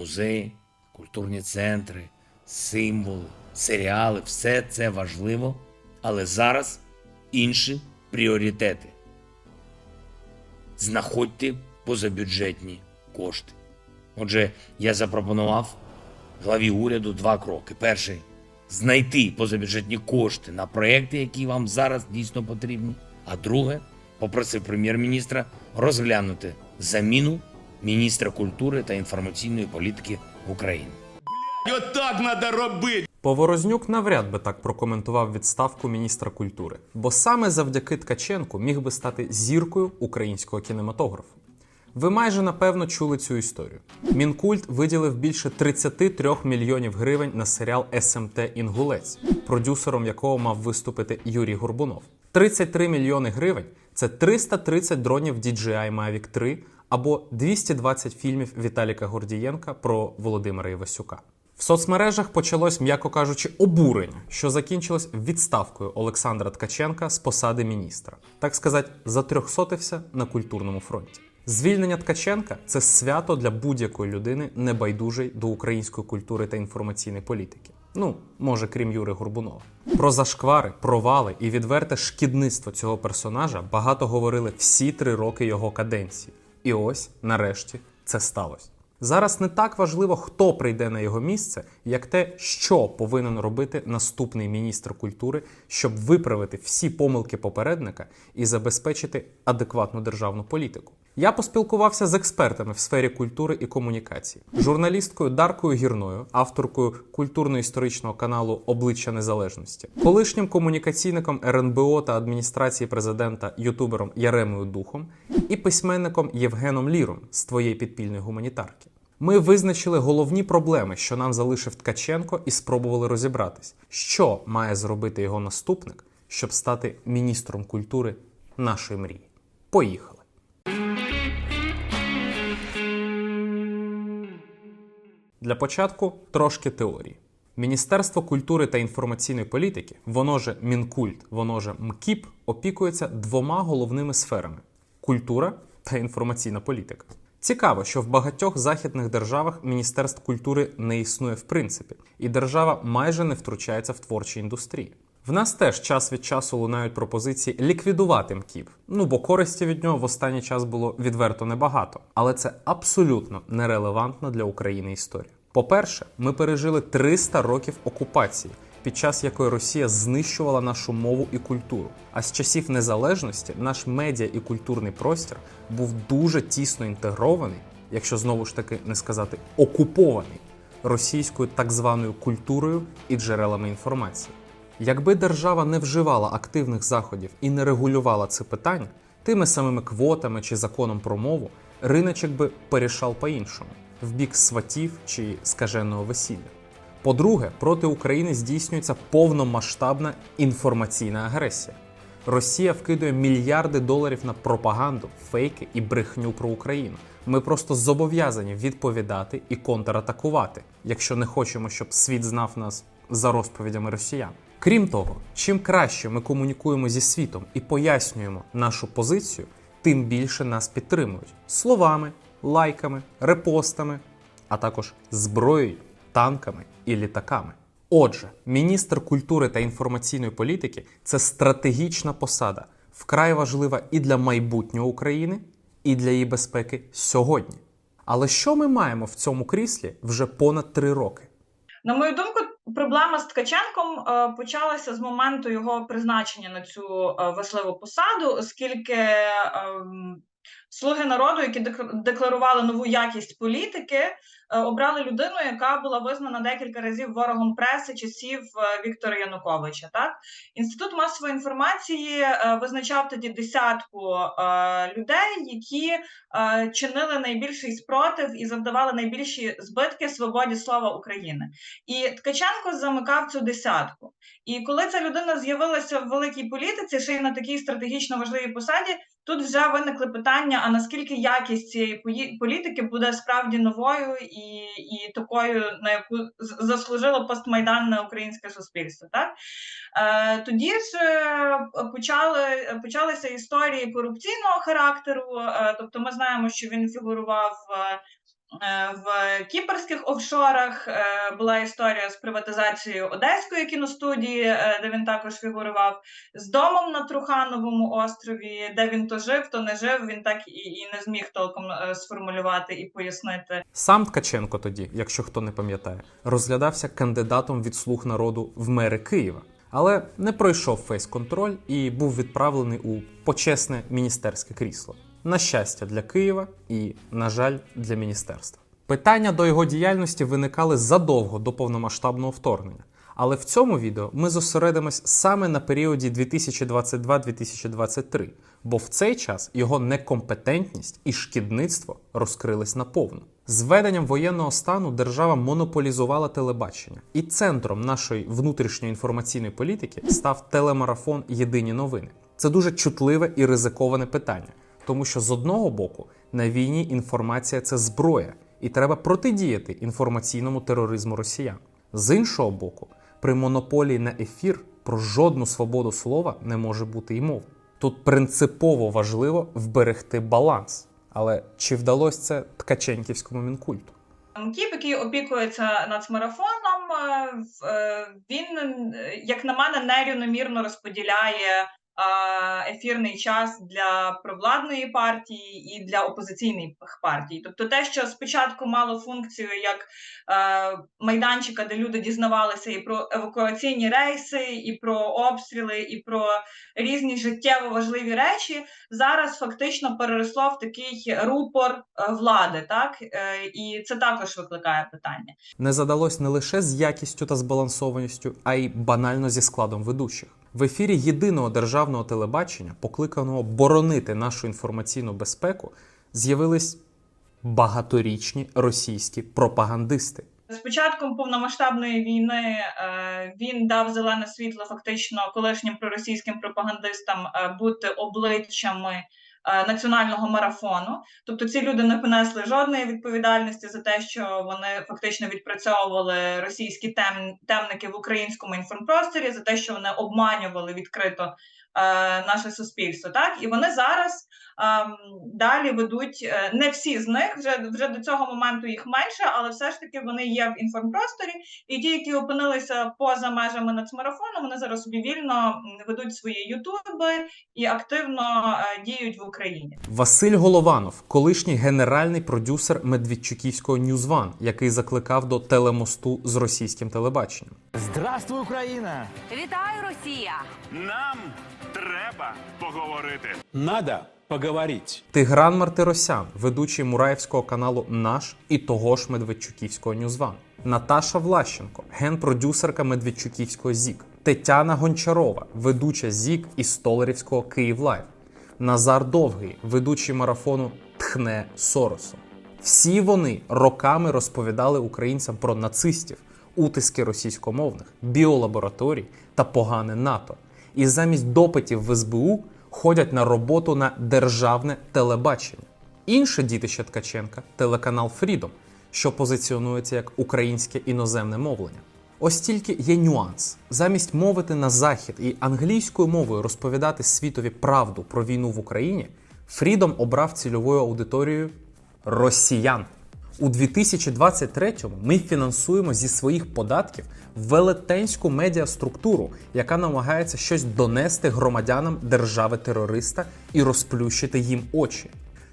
музеї, культурні центри, символи, серіали все це важливо, але зараз інші пріоритети. Знаходьте позабюджетні кошти. Отже, я запропонував главі уряду два кроки. Перший знайти позабюджетні кошти на проекти, які вам зараз дійсно потрібні. А друге, попросив прем'єр-міністра розглянути заміну міністра культури та інформаційної політики в Україні. От так надо робити. Поворознюк навряд би так прокоментував відставку міністра культури, бо саме завдяки Ткаченку міг би стати зіркою українського кінематографу. Ви майже напевно чули цю історію. Мінкульт виділив більше 33 мільйонів гривень на серіал СМТ Інгулець, продюсером якого мав виступити Юрій Горбунов. 33 мільйони гривень це 330 дронів DJI Mavic 3 або 220 фільмів Віталіка Гордієнка про Володимира Івасюка. В соцмережах почалось, м'яко кажучи, обурення, що закінчилось відставкою Олександра Ткаченка з посади міністра, так сказати, затрьохсотився на культурному фронті. Звільнення Ткаченка це свято для будь-якої людини, небайдужої до української культури та інформаційної політики. Ну, може, крім Юри Горбунова. Про зашквари, провали і відверте шкідництво цього персонажа багато говорили всі три роки його каденції. І ось, нарешті, це сталося. Зараз не так важливо, хто прийде на його місце, як те, що повинен робити наступний міністр культури, щоб виправити всі помилки попередника і забезпечити адекватну державну політику. Я поспілкувався з експертами в сфері культури і комунікації, журналісткою Даркою Гірною, авторкою культурно-історичного каналу Обличчя Незалежності, колишнім комунікаційником РНБО та адміністрації президента ютубером Яремою Духом і письменником Євгеном Ліром з твоєї підпільної гуманітарки. Ми визначили головні проблеми, що нам залишив Ткаченко, і спробували розібратись, що має зробити його наступник, щоб стати міністром культури нашої мрії. Поїхали! Для початку трошки теорії. Міністерство культури та інформаційної політики, воно же Мінкульт, воно же МКІП, опікується двома головними сферами: культура та інформаційна політика. Цікаво, що в багатьох західних державах Міністерств культури не існує в принципі, і держава майже не втручається в творчі індустрії. В нас теж час від часу лунають пропозиції ліквідувати МКІП. Ну бо користі від нього в останній час було відверто небагато. Але це абсолютно нерелевантна для України історія. По-перше, ми пережили 300 років окупації, під час якої Росія знищувала нашу мову і культуру. А з часів незалежності наш медіа і культурний простір був дуже тісно інтегрований, якщо знову ж таки не сказати окупований російською так званою культурою і джерелами інформації. Якби держава не вживала активних заходів і не регулювала це питання тими самими квотами чи законом про мову, риночок би порішав по-іншому в бік сватів чи скаженого весілля. По-друге, проти України здійснюється повномасштабна інформаційна агресія. Росія вкидує мільярди доларів на пропаганду, фейки і брехню про Україну. Ми просто зобов'язані відповідати і контратакувати, якщо не хочемо, щоб світ знав нас за розповідями росіян. Крім того, чим краще ми комунікуємо зі світом і пояснюємо нашу позицію, тим більше нас підтримують словами, лайками, репостами, а також зброєю, танками і літаками. Отже, міністр культури та інформаційної політики це стратегічна посада, вкрай важлива і для майбутнього України, і для її безпеки сьогодні. Але що ми маємо в цьому кріслі вже понад три роки? На мою думку, проблема з Ткаченком е, почалася з моменту його призначення на цю е, важливу посаду, оскільки ем, слуги народу, які дек- декларували нову якість політики, е, обрали людину, яка була визнана декілька разів ворогом преси часів е, Віктора Януковича. Так інститут масової інформації е, визначав тоді десятку людей, які чинили найбільший спротив і завдавали найбільші збитки свободі слова України. І Ткаченко замикав цю десятку. І коли ця людина з'явилася в великій політиці, ще й на такій стратегічно важливій посаді, тут вже виникли питання: а наскільки якість цієї політики буде справді новою і, і такою, на яку заслужило постмайданне українське суспільство? Так е, тоді ж е, почали почалися історії корупційного характеру. Е, тобто, ми знаємо, що він фігурував. Е, В кіпрських офшорах е, була історія з приватизацією Одеської кіностудії, е, де він також фігурував, з домом на Трухановому острові, де він то жив, то не жив. Він так і, і не зміг толком сформулювати і пояснити. Сам Ткаченко тоді, якщо хто не пам'ятає, розглядався кандидатом від слуг народу в мери Києва, але не пройшов фейс-контроль і був відправлений у почесне міністерське крісло. На щастя для Києва і, на жаль, для міністерства. Питання до його діяльності виникали задовго до повномасштабного вторгнення. Але в цьому відео ми зосередимось саме на періоді 2022-2023, бо в цей час його некомпетентність і шкідництво розкрились наповну. З введенням воєнного стану держава монополізувала телебачення, і центром нашої внутрішньої інформаційної політики став телемарафон Єдині новини. Це дуже чутливе і ризиковане питання, тому що з одного боку на війні інформація це зброя, і треба протидіяти інформаційному тероризму росіян. З іншого боку, при монополії на ефір про жодну свободу слова не може бути й мови. Тут принципово важливо вберегти баланс. Але чи вдалося це ткаченківському мінкульту? Кіп, який опікується нацмарафоном, е, е, він, е, як на мене, нерівномірно розподіляє ефірний час для провладної партії і для опозиційних партій. Тобто, те, що спочатку мало функцію як е, майданчика, де люди дізнавалися і про евакуаційні рейси, і про обстріли, і про різні життєво важливі речі, зараз фактично переросло в такий рупор е, влади, так Е, і це також викликає питання. Не задалось не лише з якістю та збалансованістю, а й банально зі складом ведучих. В ефірі єдиного державного телебачення, покликаного боронити нашу інформаційну безпеку, з'явились багаторічні російські пропагандисти. З початком повномасштабної війни е, він дав зелене світло фактично колишнім проросійським пропагандистам е, бути обличчями національного марафону. Тобто ці люди не понесли жодної відповідальності за те, що вони фактично відпрацьовували російські тем, темники в українському інформпросторі, за те, що вони обманювали відкрито е, наше суспільство. Так і вони зараз далі ведуть е, не всі з них, вже вже до цього моменту їх менше, але все ж таки вони є в інформпросторі. І ті, які опинилися поза межами нацмарафону, вони зараз собі вільно ведуть свої ютуби і активно е, діють в Україні. Василь Голованов, колишній генеральний продюсер Медведчуківського Ньюзван, який закликав до телемосту з російським телебаченням. Здравствуй, Україна! Вітаю, Росія! Нам треба поговорити. Надо поговорить. Тигран Мартиросян, ведучий Мураївського каналу Наш і того ж Медведчуківського Ньюзван. Наташа Влащенко, генпродюсерка Медведчуківського ЗІК. Тетяна Гончарова, ведуча ЗІК і Столарівського Київ Лайв. Назар Довгий, ведучий марафону Тхне Соросом. Всі вони роками розповідали українцям про нацистів, утиски російськомовних, біолабораторій та погане НАТО. І замість допитів в СБУ ходять на роботу на державне телебачення. Інше дітище Ткаченка телеканал Фрідом, що позиціонується як українське іноземне мовлення. Ось тільки є нюанс. Замість мовити на захід і англійською мовою розповідати світові правду про війну в Україні, Фрідом обрав цільовою аудиторією росіян. У 2023-му ми фінансуємо зі своїх податків велетенську медіаструктуру, яка намагається щось донести громадянам держави-терориста і розплющити їм очі.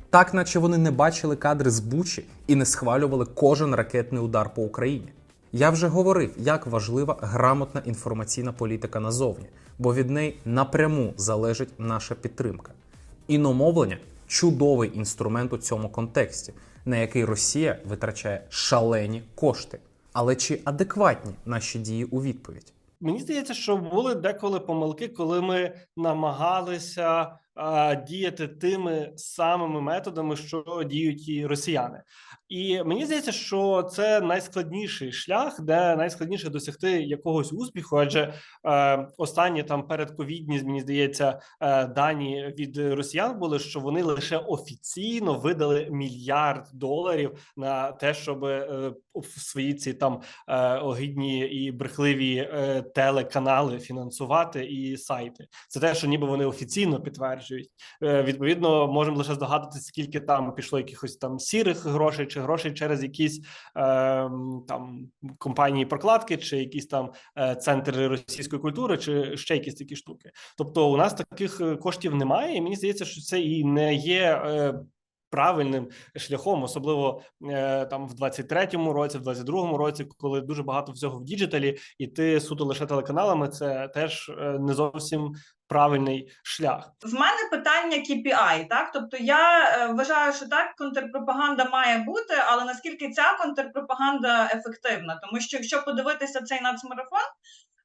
Так, наче вони не бачили кадри з Бучі і не схвалювали кожен ракетний удар по Україні. Я вже говорив, як важлива грамотна інформаційна політика назовні, бо від неї напряму залежить наша підтримка. Іномовлення чудовий інструмент у цьому контексті, на який Росія витрачає шалені кошти. Але чи адекватні наші дії у відповідь? Мені здається, що були деколи помилки, коли ми намагалися а, діяти тими самими методами, що діють і росіяни. І мені здається, що це найскладніший шлях, де найскладніше досягти якогось успіху, адже е, останні там передковідні, мені здається, е, дані від росіян були, що вони лише офіційно видали мільярд доларів на те, щоб е, в свої ці там е, огидні і брехливі е, телеканали фінансувати і сайти. Це те, що ніби вони офіційно підтверджують. Е, відповідно, можемо лише здогадуватися, скільки там пішло якихось там сірих грошей отримуючи грошей через якісь е, там компанії прокладки, чи якісь там е, центри російської культури, чи ще якісь такі штуки. Тобто, у нас таких е, коштів немає, і мені здається, що це і не є. Правильним шляхом, особливо е, там в 23-му році, в 22-му році, коли дуже багато всього в діджиталі, і ти суто лише телеканалами, це теж е, не зовсім правильний шлях. В мене питання KPI, так тобто я е, вважаю, що так контрпропаганда має бути, але наскільки ця контрпропаганда ефективна? Тому що якщо подивитися цей нацмарафон,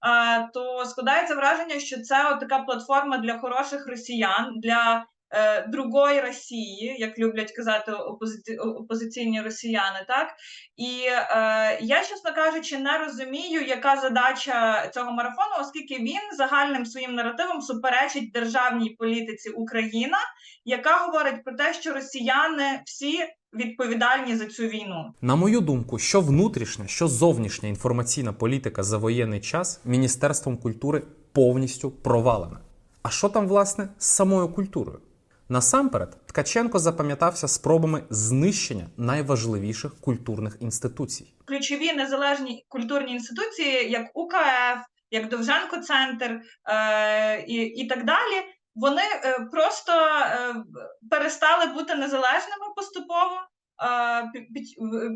е, то складається враження, що це от така платформа для хороших росіян, для е, другої Росії, як люблять казати опозиці... опозиційні росіяни, так і е, я, чесно кажучи, не розумію, яка задача цього марафону, оскільки він загальним своїм наративом суперечить державній політиці Україна, яка говорить про те, що росіяни всі відповідальні за цю війну. На мою думку, що внутрішня, що зовнішня інформаційна політика за воєнний час Міністерством культури повністю провалена. А що там, власне, з самою культурою? Насамперед, Ткаченко запам'ятався спробами знищення найважливіших культурних інституцій. Ключові незалежні культурні інституції, як УКФ, як Довженко Центр е, і, і так далі. Вони е, просто е, перестали бути незалежними поступово під,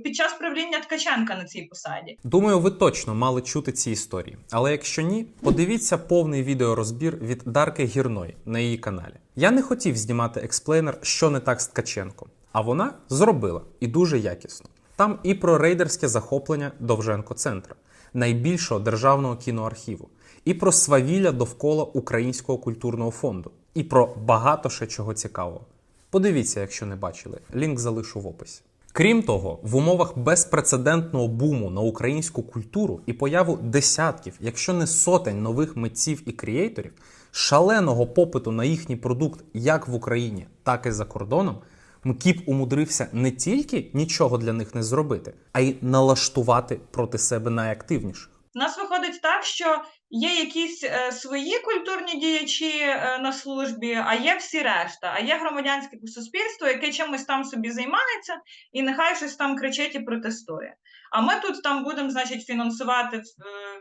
під час правління Ткаченка на цій посаді. Думаю, ви точно мали чути ці історії. Але якщо ні, подивіться повний відеорозбір від Дарки Гірної на її каналі. Я не хотів знімати експлейнер, що не так з Ткаченком, а вона зробила і дуже якісно. Там і про рейдерське захоплення Довженко центра, найбільшого державного кіноархіву, і про свавілля довкола Українського культурного фонду, і про багато ще чого цікавого. Подивіться, якщо не бачили, лінк залишу в описі. Крім того, в умовах безпрецедентного буму на українську культуру і появу десятків, якщо не сотень нових митців і крієйторів, шаленого попиту на їхній продукт як в Україні, так і за кордоном, МКІП умудрився не тільки нічого для них не зробити, а й налаштувати проти себе найактивніших. У нас виходить так, що є якісь е, свої культурні діячі е, на службі, а є всі решта, а є громадянське суспільство, яке чимось там собі займається, і нехай щось там кричить і протестує. А ми тут там будемо, значить, фінансувати е,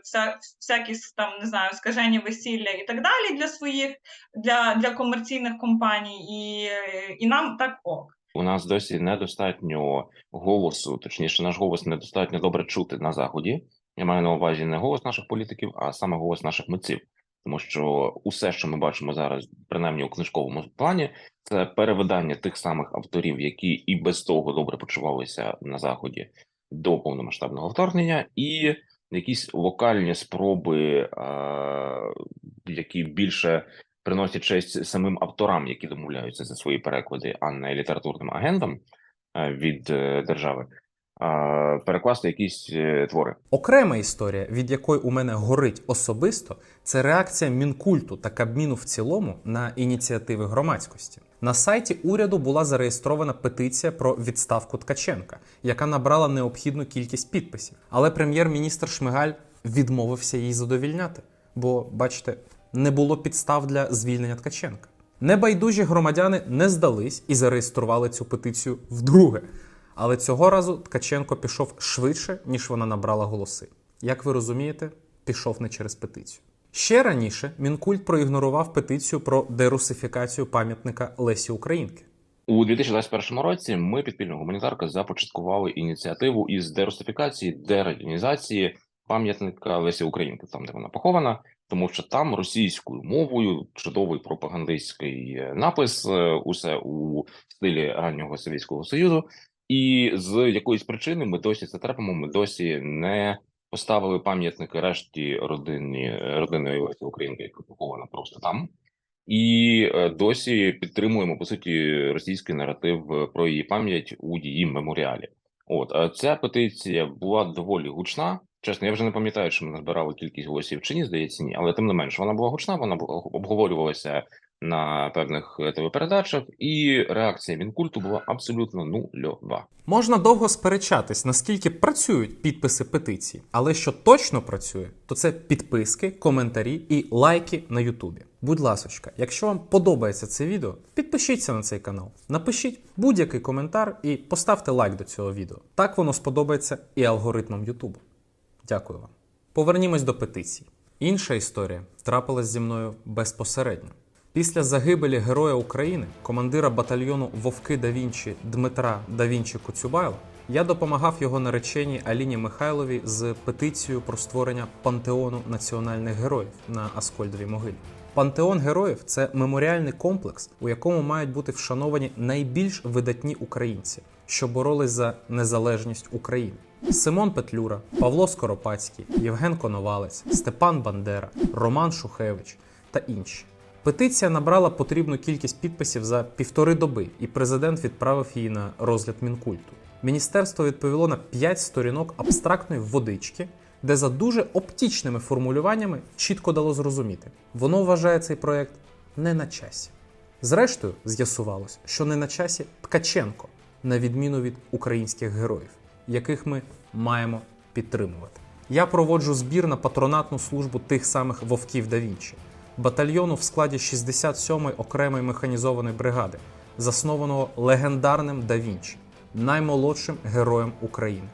вся, всякі там не знаю, скажені весілля і так далі для своїх для, для комерційних компаній, і, і нам так ок. У нас досі недостатньо голосу, точніше, наш голос недостатньо добре чути на заході. Я маю на увазі не голос наших політиків, а саме голос наших митців. Тому що усе, що ми бачимо зараз, принаймні у книжковому плані, це перевидання тих самих авторів, які і без того добре почувалися на заході до повномасштабного вторгнення, і якісь локальні спроби, які більше приносять честь самим авторам, які домовляються за свої переклади, а не літературним агентам від е, держави, перекласти якісь е, твори. Окрема історія, від якої у мене горить особисто, це реакція Мінкульту та Кабміну в цілому на ініціативи громадськості. На сайті уряду була зареєстрована петиція про відставку Ткаченка, яка набрала необхідну кількість підписів. Але прем'єр-міністр Шмигаль відмовився її задовільняти, бо, бачите, не було підстав для звільнення Ткаченка. Небайдужі громадяни не здались і зареєстрували цю петицію вдруге. Але цього разу Ткаченко пішов швидше, ніж вона набрала голоси. Як ви розумієте, пішов не через петицію. Ще раніше Мінкульт проігнорував петицію про дерусифікацію пам'ятника Лесі Українки. У 2021 році ми підпільно гуманітарка започаткували ініціативу із дерусифікації, дерадянізації пам'ятника Лесі Українки, там де вона похована, тому що там російською мовою чудовий пропагандистський е, напис, е, усе у стилі раннього Совєтського Союзу. І з якоїсь причини ми досі це терпимо. Ми досі не поставили пам'ятники решті родині родини Лесі Українки, яка похована просто там. І е, досі підтримуємо по суті російський наратив е, про її пам'ять у її меморіалі. От ця петиція була доволі гучна. Чесно, я вже не пам'ятаю, чи ми назбирали кількість голосів чи ні, здається, ні. Але тим не менш, вона була гучна. Вона обговорювалася на певних е, телепередачах, і реакція мінкульту була абсолютно нульова. Можна довго сперечатись, наскільки працюють підписи петиції, але що точно працює, то це підписки, коментарі і лайки на Ютубі. Будь ласочка, якщо вам подобається це відео, підпишіться на цей канал, напишіть будь-який коментар і поставте лайк до цього відео. Так воно сподобається і алгоритмам Ютубу. Дякую вам. Повернімось до петицій. Інша історія трапилась зі мною безпосередньо. Після загибелі Героя України, командира батальйону Вовки да Вінчі Дмитра да Вінчі Коцюбайла, я допомагав його нареченій Аліні Михайловій з петицією про створення пантеону національних героїв на Аскольдовій могилі. Пантеон героїв це меморіальний комплекс, у якому мають бути вшановані найбільш видатні українці, що боролись за незалежність України. Симон Петлюра, Павло Скоропадський, Євген Коновалець, Степан Бандера, Роман Шухевич та інші. Петиція набрала потрібну кількість підписів за півтори доби, і президент відправив її на розгляд мінкульту. Міністерство відповіло на 5 сторінок абстрактної водички, де за дуже оптічними формулюваннями чітко дало зрозуміти, воно вважає цей проект не на часі. Зрештою, з'ясувалось, що не на часі Ткаченко, на відміну від українських героїв, яких ми маємо підтримувати. Я проводжу збір на патронатну службу тих самих вовків да Вінчі, батальйону в складі 67-ї окремої механізованої бригади, заснованого легендарним да наймолодшим героєм України.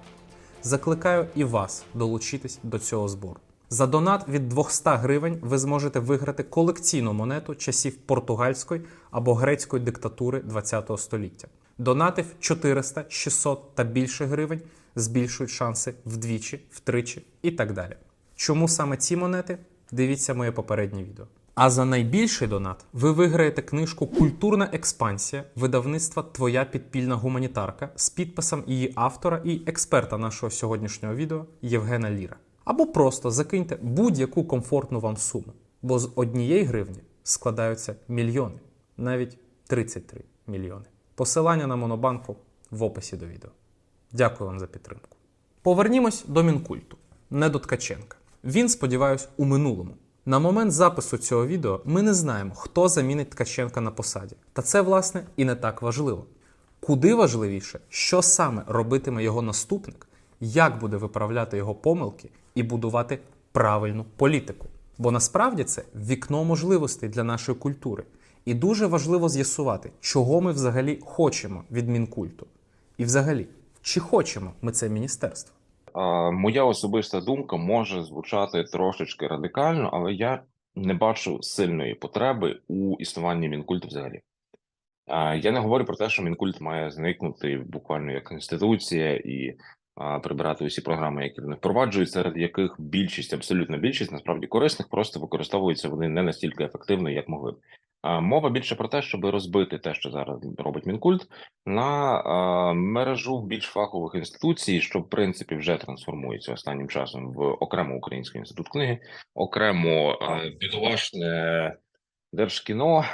Закликаю і вас долучитись до цього збору. За донат від 200 гривень ви зможете виграти колекційну монету часів португальської або грецької диктатури ХХ століття. Донатив 400, 600 та більше гривень збільшують шанси вдвічі, втричі і так далі. Чому саме ці монети? Дивіться моє попереднє відео. А за найбільший донат ви виграєте книжку Культурна експансія видавництва Твоя підпільна гуманітарка з підписом її автора і експерта нашого сьогоднішнього відео Євгена Ліра. Або просто закиньте будь-яку комфортну вам суму, бо з однієї гривні складаються мільйони, навіть 33 мільйони. Посилання на монобанку в описі до відео. Дякую вам за підтримку. Повернімось до мінкульту, не до Ткаченка. Він, сподіваюсь, у минулому. На момент запису цього відео ми не знаємо, хто замінить Ткаченка на посаді. Та це, власне, і не так важливо. Куди важливіше, що саме робитиме його наступник, як буде виправляти його помилки і будувати правильну політику. Бо насправді це вікно можливостей для нашої культури. І дуже важливо з'ясувати, чого ми взагалі хочемо від мінкульту. І взагалі, чи хочемо ми це міністерство? Моя особиста думка може звучати трошечки радикально, але я не бачу сильної потреби у існуванні мінкульту взагалі. Я не говорю про те, що мінкульт має зникнути буквально як інституція і прибирати усі програми, які вони впроваджують, серед яких більшість, абсолютно більшість, насправді корисних, просто використовуються вони не настільки ефективно, як могли б. Мова більше про те, щоб розбити те, що зараз робить мінкульт, на мережу більш фахових інституцій, що в принципі вже трансформується останнім часом в окремо Український інститут книги, окремо а, бідолашне держкіно,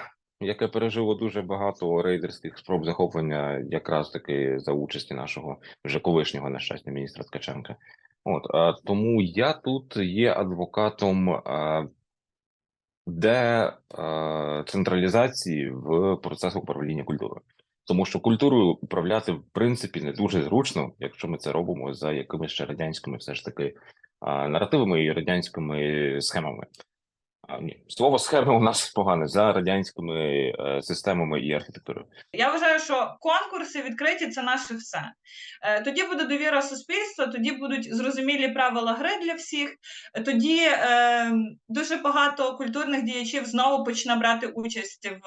яке пережило дуже багато рейдерських спроб захоплення, якраз таки за участі нашого вже колишнього на щастя міністра Ткаченка. От тому я тут є адвокатом. А, децентралізації в процесах управління культурою. Тому що культурою управляти в принципі не дуже зручно, якщо ми це робимо за якимись ще радянськими все ж таки наративами і радянськими схемами. Ні, слово схеми у нас погане за радянськими е, системами і архітектурою. Я вважаю, що конкурси відкриті це наше все. Е, Тоді буде довіра суспільства, тоді будуть зрозумілі правила гри для всіх. Е, Тоді е, дуже багато культурних діячів знову почне брати участь в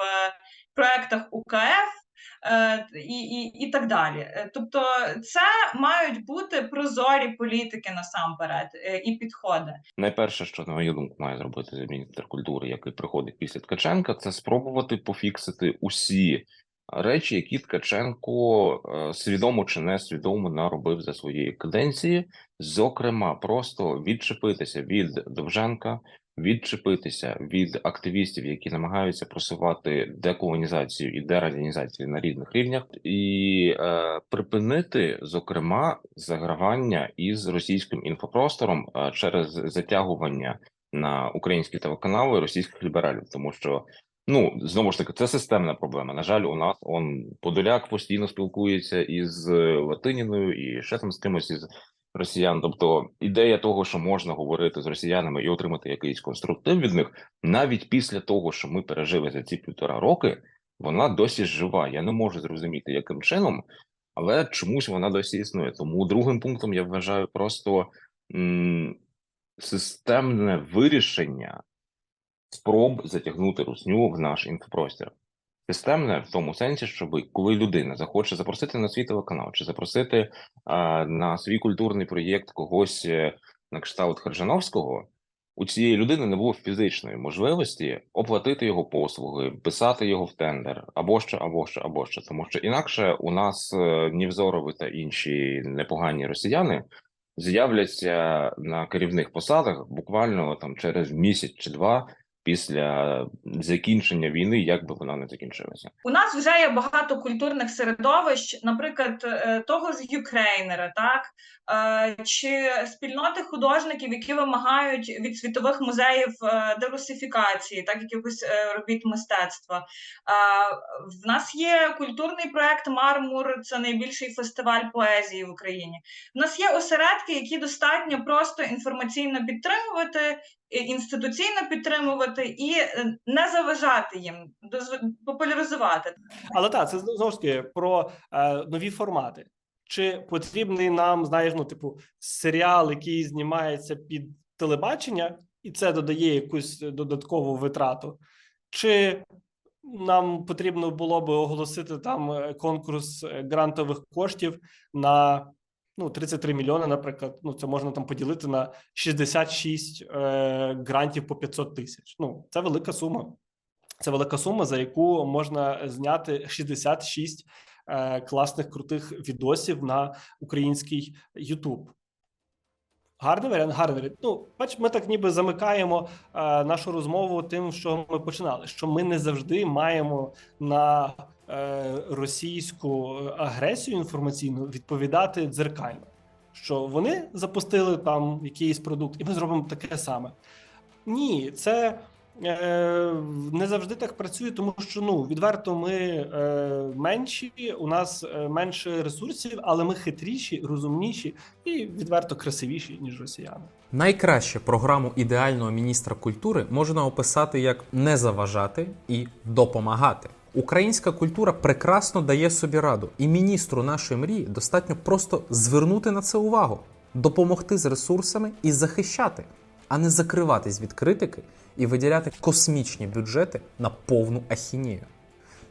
проектах УКФ. Е, І, і, і так далі. Е, Тобто, це мають бути прозорі політики насамперед е, і підходи. Найперше, що на мою думку має зробити міністр культури, який приходить після Ткаченка, це спробувати пофіксити усі речі, які Ткаченко свідомо чи несвідомо наробив за своєї каденції. Зокрема, просто відчепитися від Довженка, відчепитися від активістів, які намагаються просувати деколонізацію і дерадянізацію на різних рівнях, і е, припинити зокрема загравання із російським інфопростором е, через затягування на українські телеканали російських лібералів, тому що Ну, знову ж таки, це системна проблема. На жаль, у нас он Подоляк постійно спілкується із е, Латиніною і ще там з кимось із росіян. Тобто, ідея того, що можна говорити з росіянами і отримати якийсь конструктив від них, навіть після того, що ми пережили за ці півтора роки, вона досі жива. Я не можу зрозуміти, яким чином, але чомусь вона досі існує. Тому другим пунктом я вважаю просто м- системне вирішення спроб затягнути русню в наш інфопростір. Системне в тому сенсі, щоб коли людина захоче запросити на свій телеканал чи запросити а, на свій культурний проєкт когось е, на кшталт Харжановського, у цієї людини не було фізичної можливості оплатити його послуги, писати його в тендер або що, або що, або що. Тому що інакше у нас е, Нівзорови та інші непогані росіяни з'являться на керівних посадах буквально там через місяць чи два після закінчення війни, як би вона не закінчилася. У нас вже є багато культурних середовищ, наприклад, е, того ж Юкрейнера, так е, чи спільноти художників, які вимагають від світових музеїв е, дерусифікації, так якихось робіт мистецтва. В нас є культурний проект Мармур, це найбільший фестиваль поезії в Україні. У нас є осередки, які достатньо просто інформаційно підтримувати інституційно підтримувати і е, не заважати їм, популяризувати. Але так, це знову ж таки про е, нові формати. Чи потрібний нам, знаєш, ну, типу, серіал, який знімається під телебачення, і це додає якусь додаткову витрату, чи нам потрібно було би оголосити там е, конкурс е, грантових коштів на ну, 33 мільйони, наприклад. Ну, це можна там поділити на 66 е, грантів по 500 тисяч. Ну, це велика сума. Це велика сума, за яку можна зняти 66 е, класних крутих відосів на український YouTube. Гарний варіант, гарний варіант. Ну, бач, ми так ніби замикаємо е, нашу розмову тим, що ми починали. Що ми не завжди маємо на російську агресію інформаційну відповідати дзеркально. Що вони запустили там якийсь продукт, і ми зробимо таке саме. Ні, це е, не завжди так працює, тому що ну відверто ми е, менші, у нас е, менше ресурсів, але ми хитріші, розумніші і відверто красивіші, ніж росіяни. Найкраще програму ідеального міністра культури можна описати як не заважати і допомагати. Українська культура прекрасно дає собі раду, і міністру нашої мрії достатньо просто звернути на це увагу, допомогти з ресурсами і захищати, а не закриватись від критики і виділяти космічні бюджети на повну ахінію.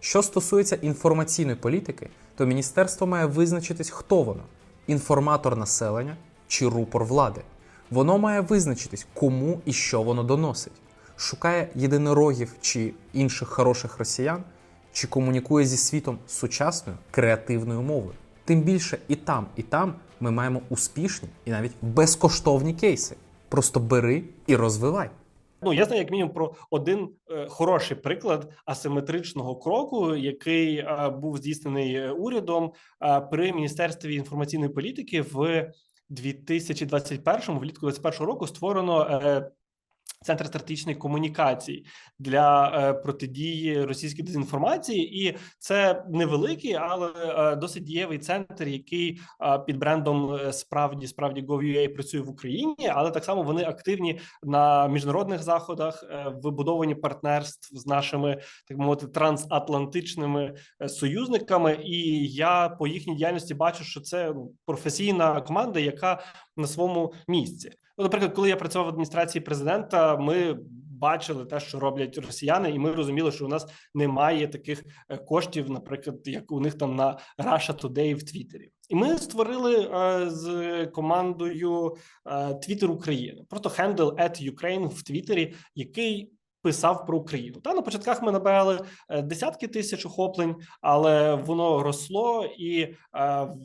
Що стосується інформаційної політики, то міністерство має визначитись, хто воно інформатор населення чи рупор влади. Воно має визначитись, кому і що воно доносить. Шукає єдинорогів чи інших хороших росіян, чи комунікує зі світом сучасною креативною мовою. Тим більше і там, і там ми маємо успішні і навіть безкоштовні кейси. Просто бери і розвивай. Ну, я знаю, як мінімум, про один е, хороший приклад асиметричного кроку, який е, був здійснений е, урядом е, при міністерстві інформаційної політики в 2021-му, влітку 2021 року, створено. Е, Центр стратегічної комунікації для е, протидії російській дезінформації, і це невеликий, але е, досить дієвий центр, який е, під брендом е, справді справді Gov.ua працює в Україні, але так само вони активні на міжнародних заходах, е, вибудовані партнерств з нашими так мовити трансатлантичними е, союзниками. І я по їхній діяльності бачу, що це ну, професійна команда, яка на своєму місці. Ну, наприклад, коли я працював в адміністрації президента, ми бачили те, що роблять росіяни, і ми розуміли, що у нас немає таких е, коштів, наприклад, як у них там на Russia Today в Твіттері. І ми створили е, з командою е, Твіттер України, просто хендл at Ukraine в Твіттері, який писав про Україну. Та на початках ми набирали е, десятки тисяч охоплень, але воно росло, і е,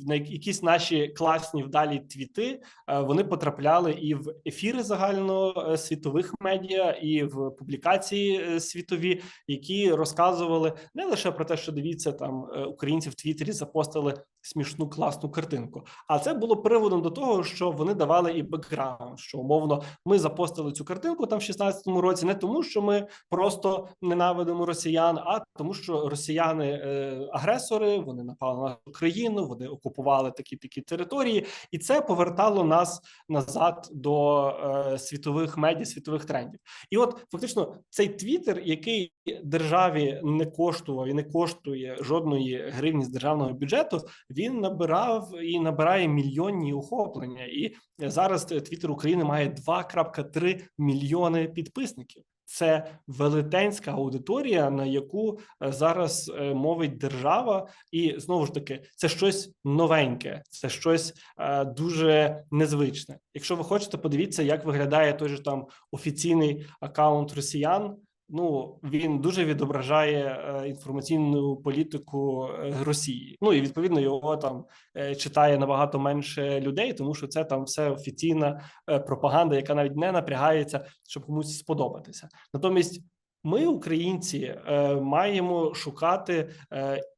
на якісь наші класні вдалі твіти е, вони потрапляли і в ефіри загальносвітових медіа, і в публікації світові, які розказували не лише про те, що дивіться там українці в Твіттері запостили смішну класну картинку. А це було приводом до того, що вони давали і бекграунд, що умовно ми запостили цю картинку там в 16-му році, не тому, що ми просто ненавидимо росіян, а тому, що росіяни е, вони напали на нашу країну, вони окупували такі такі території, і це повертало нас назад до е, світових медіа, світових трендів. І от фактично цей твіттер, який державі не коштував і не коштує жодної гривні з державного бюджету, він набирав і набирає мільйонні охоплення. І зараз Твіттер України має 2,3 мільйони підписників. Це велетенська аудиторія, на яку е, зараз е, мовить держава, і знову ж таки, це щось новеньке, це щось е, дуже незвичне. Якщо ви хочете, подивіться, як виглядає той же там офіційний акаунт росіян. Ну він дуже відображає е, інформаційну політику е, Росії. Ну і відповідно його там е, читає набагато менше людей, тому що це там все офіційна пропаганда, яка навіть не напрягається, щоб комусь сподобатися. Натомість. Ми, українці, маємо шукати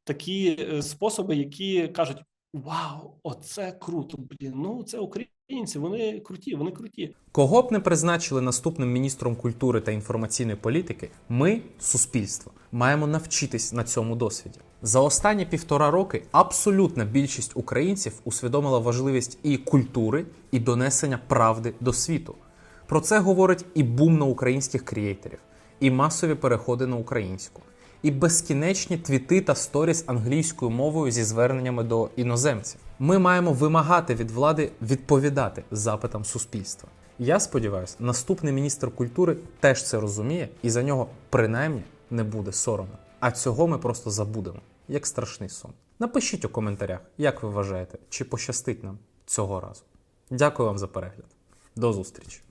такі способи, які кажуть: Вау, оце круто! Блін, ну це українці. Вони круті, вони круті. Кого б не призначили наступним міністром культури та інформаційної політики, ми, суспільство, маємо навчитись на цьому досвіді. За останні півтора роки абсолютна більшість українців усвідомила важливість і культури, і донесення правди до світу. Про це говорить і бум на українських креаторів, і масові переходи на українську, і безкінечні твіти та сторіс англійською мовою зі зверненнями до іноземців. Ми маємо вимагати від влади відповідати запитам суспільства. Я сподіваюся, наступний міністр культури теж це розуміє, і за нього принаймні не буде соромно. А цього ми просто забудемо, як страшний сон. Напишіть у коментарях, як ви вважаєте, чи пощастить нам цього разу. Дякую вам за перегляд. До зустрічі!